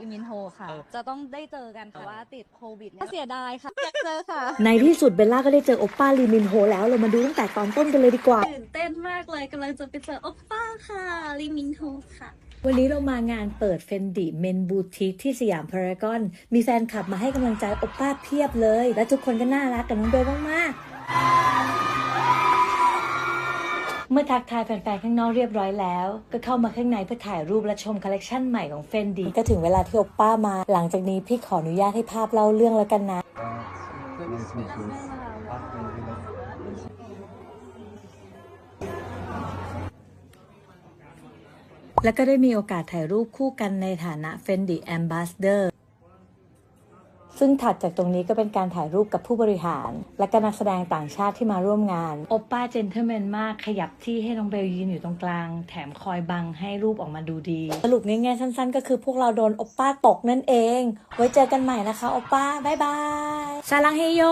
อิมินโฮค่ะเออจะต้องได้เจอกันแต่ว่าติดโควิดเนี่ยเสียดายค่ะอยากเจอค่ะ ในที่สุดเบลล่าก็ได้เจอโอปป้าลีมินโฮแล้วเรามาดูตั้งแต่ตอนต้นกันเลยดีกว่า ตื่นเต้นมากเลยกำลังจะไปเจอโอปป้าค่ะลิมินโฮค่ะ วันนี้เรามางานเปิดเฟนดิเมนบูติกที่สยามพารากอน มีแฟนคลับมาให้กำลังใจโอปป้าเพียบเลย และทุกคนก็น่ารักกับน้องเบลมากๆ เมื่อทักทายแฟนๆข้างนอกเรียบร้อยแล้ว ก็เข้ามาข้างในเพื่อถ่ายรูปและชมคอลเลกชันใหม่ของเฟนดิก็ถึงเวลาที่โอปป้ามา หลังจากนี้พี่ขออนุญาตให้ภาพเล่าเรื่องแล้วกันนะ Nice to meet you. แล้วก็ได้มีโอกาสถ่ายรูปคู่กันในฐานะ Fendi Ambassador ซึ่งถัดจากตรงนี้ก็เป็นการถ่ายรูปกับผู้บริหาร และก็นักแสดงต่างชาติที่มาร่วมงานโอปป้าเจนเท l ลแมนมากขยับที่ให้น้องเบลยืนอยู่ตรงกลาง แถมคอยบังให้รูปออกมาดูดี สรุปง่ายๆสั้นๆ ก็คือพวกเราโดนโอปป้าตกนั่นเอง ไว้เจอกันใหม่นะคะโอปป้าบ๊ายบายซาลังเฮโย